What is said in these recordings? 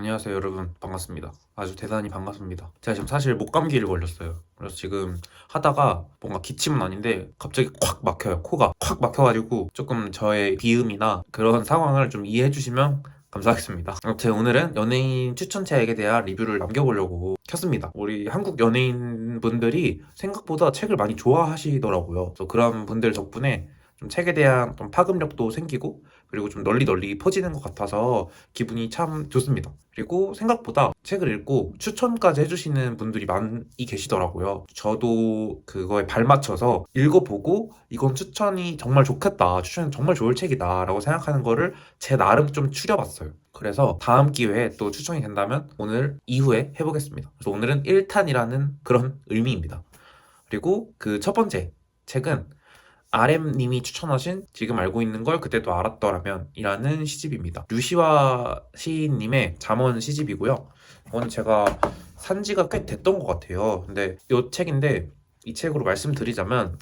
안녕하세요 여러분. 반갑습니다. 아주 대단히 반갑습니다. 제가 지금 사실 목감기를 걸렸어요. 그래서 지금 하다가 뭔가 기침은 아닌데 갑자기 콱 막혀요. 코가 콱 막혀가지고 조금 저의 비음이나 그런 상황을 좀 이해해 주시면 감사하겠습니다. 아무튼 오늘은 연예인 추천책에 대한 리뷰를 남겨보려고 켰습니다. 우리 한국 연예인 분들이 생각보다 책을 많이 좋아하시더라고요. 그래서 그런 분들 덕분에 좀 책에 대한 좀 파급력도 생기고 그리고 좀 널리 널리 퍼지는 것 같아서 기분이 참 좋습니다. 그리고 생각보다 책을 읽고 추천까지 해주시는 분들이 많이 계시더라고요. 저도 그거에 발맞춰서 읽어보고 이건 추천이 정말 좋겠다. 추천이 정말 좋을 책이다. 라고 생각하는 거를 제 나름 좀 추려봤어요. 그래서 다음 기회에 또 추천이 된다면 오늘 이후에 해보겠습니다. 그래서 오늘은 1탄이라는 그런 의미입니다. 그리고 그 첫 번째 책은 RM님이 추천하신 지금 알고 있는 걸 그때도 알았더라면 이라는 시집입니다. 류시와 시인님의 잠원 시집이고요. 이건 제가 산 지가 꽤 됐던 것 같아요. 근데 이 책인데 이 책으로 말씀드리자면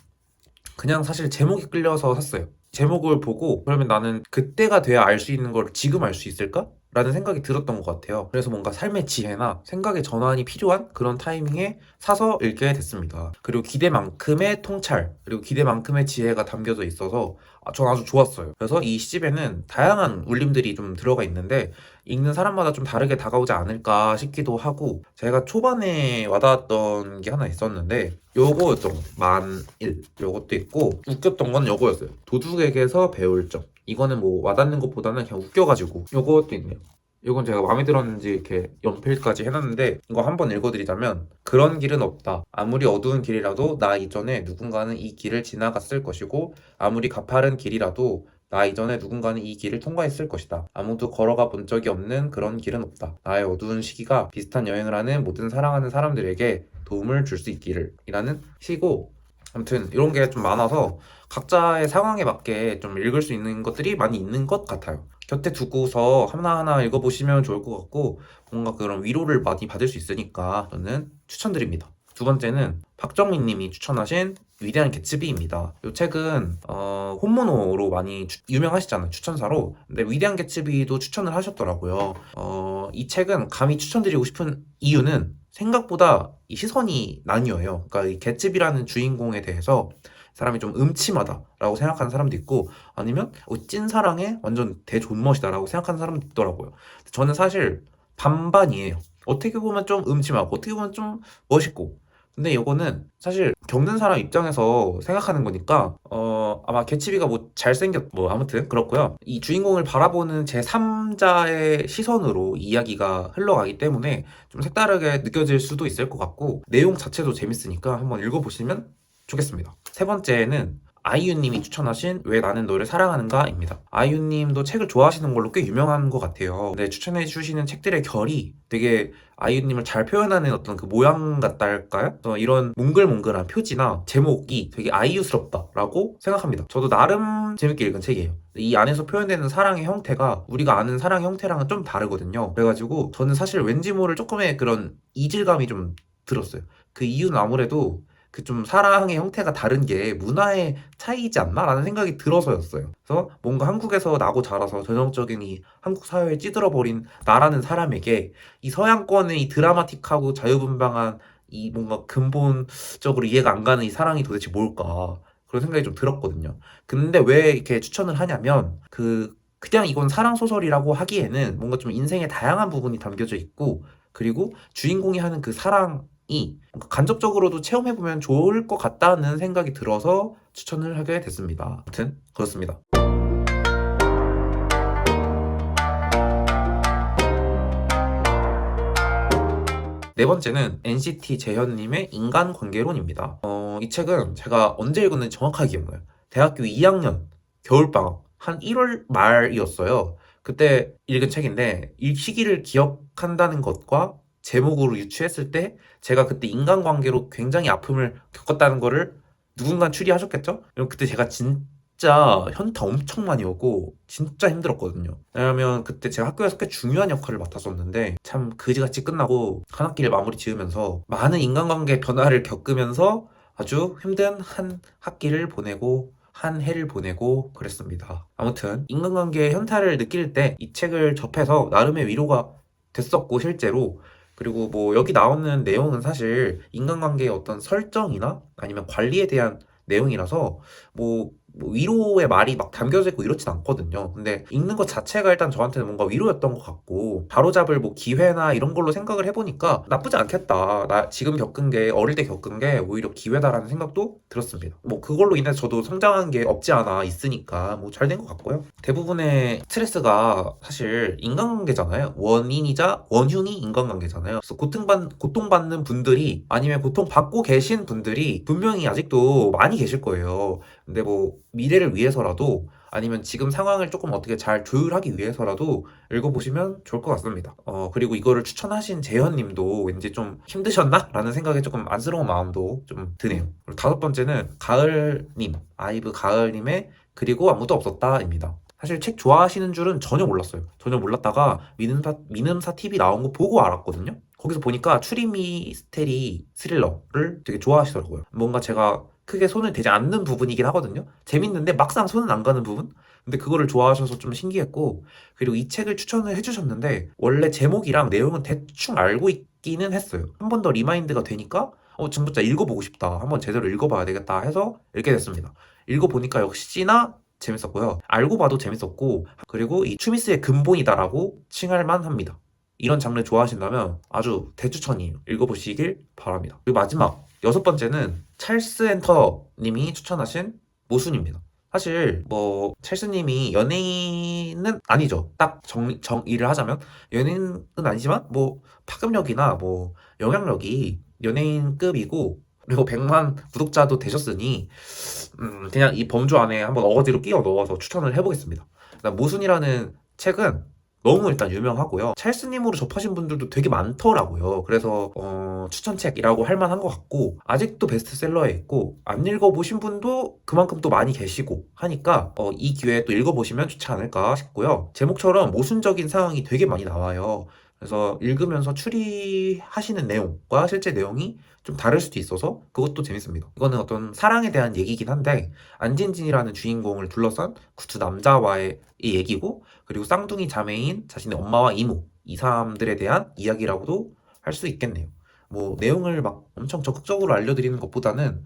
그냥 사실 제목이 끌려서 샀어요. 제목을 보고 그러면 나는 그때가 돼야 알 수 있는 걸 지금 알 수 있을까? 라는 생각이 들었던 것 같아요. 그래서 뭔가 삶의 지혜나 생각의 전환이 필요한 그런 타이밍에 사서 읽게 됐습니다. 그리고 기대만큼의 통찰, 그리고 기대만큼의 지혜가 담겨져 있어서 아, 전 아주 좋았어요. 그래서 이 시집에는 다양한 울림들이 좀 들어가 있는데 읽는 사람마다 좀 다르게 다가오지 않을까 싶기도 하고 제가 초반에 와닿았던 게 하나 있었는데 요거였던. 만일 요것도 있고 웃겼던 건 요거였어요. 도둑에게서 배울 점. 이거는 뭐 와닿는 것보다는 그냥 웃겨가지고 요것도 있네요. 이건 제가 마음에 들었는지 이렇게 연필까지 해놨는데 이거 한번 읽어드리자면 그런 길은 없다. 아무리 어두운 길이라도 나 이전에 누군가는 이 길을 지나갔을 것이고 아무리 가파른 길이라도 나 이전에 누군가는 이 길을 통과했을 것이다. 아무도 걸어가 본 적이 없는 그런 길은 없다. 나의 어두운 시기가 비슷한 여행을 하는 모든 사랑하는 사람들에게 도움을 줄 수 있기를 이라는 시고 아무튼 이런 게 좀 많아서 각자의 상황에 맞게 좀 읽을 수 있는 것들이 많이 있는 것 같아요. 곁에 두고서 하나하나 읽어보시면 좋을 것 같고 뭔가 그런 위로를 많이 받을 수 있으니까 저는 추천드립니다. 두 번째는 박정민 님이 추천하신 위대한 개츠비입니다. 이 책은 어, 혼모노로 많이 추- 유명하시잖아요. 추천사로. 근데 위대한 개츠비도 추천을 하셨더라고요. 어, 이 책은 감히 추천드리고 싶은 이유는 생각보다 이 시선이 나뉘어요. 그러니까 이 개츠비라는 주인공에 대해서 사람이 좀 음침하다라고 생각하는 사람도 있고 아니면 어, 찐 사랑에 완전 대존멋이다라고 생각하는 사람도 있더라고요. 저는 사실 반반이에요. 어떻게 보면 좀 음침하고 어떻게 보면 좀 멋있고 근데 이거는 사실 겪는 사람 입장에서 생각하는 거니까 어 아마 개츠비가 뭐 잘생겼 뭐 아무튼 그렇고요 이 주인공을 바라보는 제 3자의 시선으로 이야기가 흘러가기 때문에 좀 색다르게 느껴질 수도 있을 것 같고 내용 자체도 재밌으니까 한번 읽어보시면 좋겠습니다 세 번째는 아이유님이 추천하신 왜 나는 너를 사랑하는가입니다. 아이유님도 책을 좋아하시는 걸로 꽤 유명한 것 같아요. 근데 추천해 주시는 책들의 결이 되게 아이유님을 잘 표현하는 어떤 그 모양 같달까요? 어, 이런 몽글몽글한 표지나 제목이 되게 아이유스럽다라고 생각합니다. 저도 나름 재밌게 읽은 책이에요. 이 안에서 표현되는 사랑의 형태가 우리가 아는 사랑의 형태랑은 좀 다르거든요. 그래가지고 저는 사실 왠지 모를 조금의 그런 이질감이 좀 들었어요. 그 이유는 아무래도 그 좀 사랑의 형태가 다른 게 문화의 차이이지 않나라는 생각이 들어서였어요. 그래서 뭔가 한국에서 나고 자라서 전형적인 이 한국 사회에 찌들어 버린 나라는 사람에게 이 서양권의 이 드라마틱하고 자유분방한 이 뭔가 근본적으로 이해가 안 가는 이 사랑이 도대체 뭘까 그런 생각이 좀 들었거든요. 근데 왜 이렇게 추천을 하냐면 그 그냥 이건 사랑 소설이라고 하기에는 뭔가 좀 인생의 다양한 부분이 담겨져 있고 그리고 주인공이 하는 그 사랑 이 간접적으로도 체험해 보면 좋을 것 같다는 생각이 들어서 추천을 하게 됐습니다. 아무튼 그렇습니다. 네 번째는 NCT 재현님의 인간관계론입니다. 어, 이 책은 제가 언제 읽었는지 정확하게 기억나요. 대학교 2학년 겨울방학 한 1월 말이었어요. 그때 읽은 책인데 이 시기를 기억한다는 것과 제목으로 유추했을 때 제가 그때 인간관계로 굉장히 아픔을 겪었다는 거를 누군가 추리하셨겠죠? 그때 제가 진짜 현타 엄청 많이 오고 진짜 힘들었거든요. 왜냐면 그때 제가 학교에서 꽤 중요한 역할을 맡았었는데 참 그지같이 끝나고 한 학기를 마무리 지으면서 많은 인간관계 변화를 겪으면서 아주 힘든 한 학기를 보내고 한 해를 보내고 그랬습니다. 아무튼 인간관계의 현타를 느낄 때 이 책을 접해서 나름의 위로가 됐었고 실제로 그리고 뭐 여기 나오는 내용은 사실 인간관계의 어떤 설정이나 아니면 관리에 대한 내용이라서 뭐, 뭐 위로의 말이 막 담겨져 있고 이렇진 않거든요. 근데 읽는 것 자체가 일단 저한테는 뭔가 위로였던 것 같고 바로잡을 뭐 기회나 이런 걸로 생각을 해보니까 나쁘지 않겠다. 나 지금 겪은 게 어릴 때 겪은 게 오히려 기회다라는 생각도 들었습니다. 뭐 그걸로 인해서 저도 성장한 게 없지 않아 있으니까 뭐 잘 된 것 같고요. 대부분의 스트레스가 사실 인간관계잖아요. 원인이자 원흉이 인간관계잖아요. 그래서 고통받, 고통받는 분들이 아니면 고통받고 계신 분들이 분명히 아직도 많이 계실 거예요. 근데 뭐 미래를 위해서라도 아니면 지금 상황을 조금 어떻게 잘 조율하기 위해서라도 읽어보시면 좋을 것 같습니다. 어, 그리고 이거를 추천하신 재현님도 왠지 좀 힘드셨나? 라는 생각에 조금 안쓰러운 마음도 좀 드네요. 그리고 다섯 번째는 가을님, 아이브 가을님의 그리고 아무도 없었다입니다. 사실 책 좋아하시는 줄은 전혀 몰랐어요. 전혀 몰랐다가 미는사, 미는사 TV 나온 거 보고 알았거든요. 거기서 보니까 추리 미스테리 스릴러를 되게 좋아하시더라고요. 뭔가 제가 크게 손을 대지 않는 부분이긴 하거든요. 재밌는데 막상 손은 안 가는 부분? 근데 그거를 좋아하셔서 좀 신기했고, 그리고 이 책을 추천을 해주셨는데, 원래 제목이랑 내용은 대충 알고 있기는 했어요. 한 번 더 리마인드가 되니까, 어, 진짜 읽어보고 싶다. 한번 제대로 읽어봐야 되겠다 해서 읽게 됐습니다. 읽어보니까 역시나 재밌었고요. 알고 봐도 재밌었고, 그리고 이 추미스의 근본이다라고 칭할 만 합니다. 이런 장르 좋아하신다면 아주 대추천이에요. 읽어보시길 바랍니다. 그리고 마지막 여섯 번째는 찰스 엔터 님이 추천하신 모순입니다. 사실 뭐 찰스님이 연예인은 아니죠. 딱 정, 정의를 하자면 연예인은 아니지만 뭐 파급력이나 뭐 영향력이 연예인급이고 그리고 100만 구독자도 되셨으니 음, 그냥 이 범주 안에 한번 어거지로 끼워 넣어서 추천을 해보겠습니다. 모순이라는 책은 너무 일단 유명하고요. 찰스님으로 접하신 분들도 되게 많더라고요. 그래서 어, 추천책이라고 할 만한 것 같고 아직도 베스트셀러에 있고 안 읽어보신 분도 그만큼 또 많이 계시고 하니까 어, 이 기회에 또 읽어보시면 좋지 않을까 싶고요. 제목처럼 모순적인 상황이 되게 많이 나와요. 그래서 읽으면서 추리하시는 내용과 실제 내용이 좀 다를 수도 있어서 그것도 재밌습니다. 이거는 어떤 사랑에 대한 얘기긴 한데 안진진이라는 주인공을 둘러싼 두 남자와의 이 얘기고 그리고 쌍둥이 자매인 자신의 엄마와 이모 이 사람들에 대한 이야기라고도 할 수 있겠네요. 뭐 내용을 막 엄청 적극적으로 알려드리는 것보다는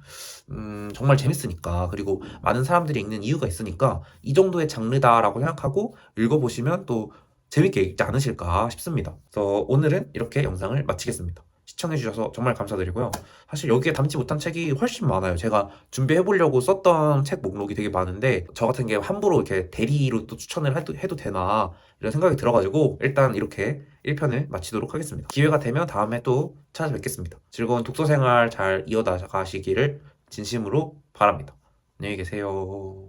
음, 정말 재밌으니까 그리고 많은 사람들이 읽는 이유가 있으니까 이 정도의 장르다라고 생각하고 읽어보시면 또 재밌게 읽지 않으실까 싶습니다. 그래서 오늘은 이렇게 영상을 마치겠습니다. 시청해주셔서 정말 감사드리고요. 사실 여기에 담지 못한 책이 훨씬 많아요. 제가 준비해보려고 썼던 책 목록이 되게 많은데 저 같은 게 함부로 이렇게 대리로 또 추천을 해도, 해도 되나 이런 생각이 들어가지고 일단 이렇게 1편을 마치도록 하겠습니다. 기회가 되면 다음에 또 찾아뵙겠습니다. 즐거운 독서 생활 잘 이어나가시기를 진심으로 바랍니다. 안녕히 계세요.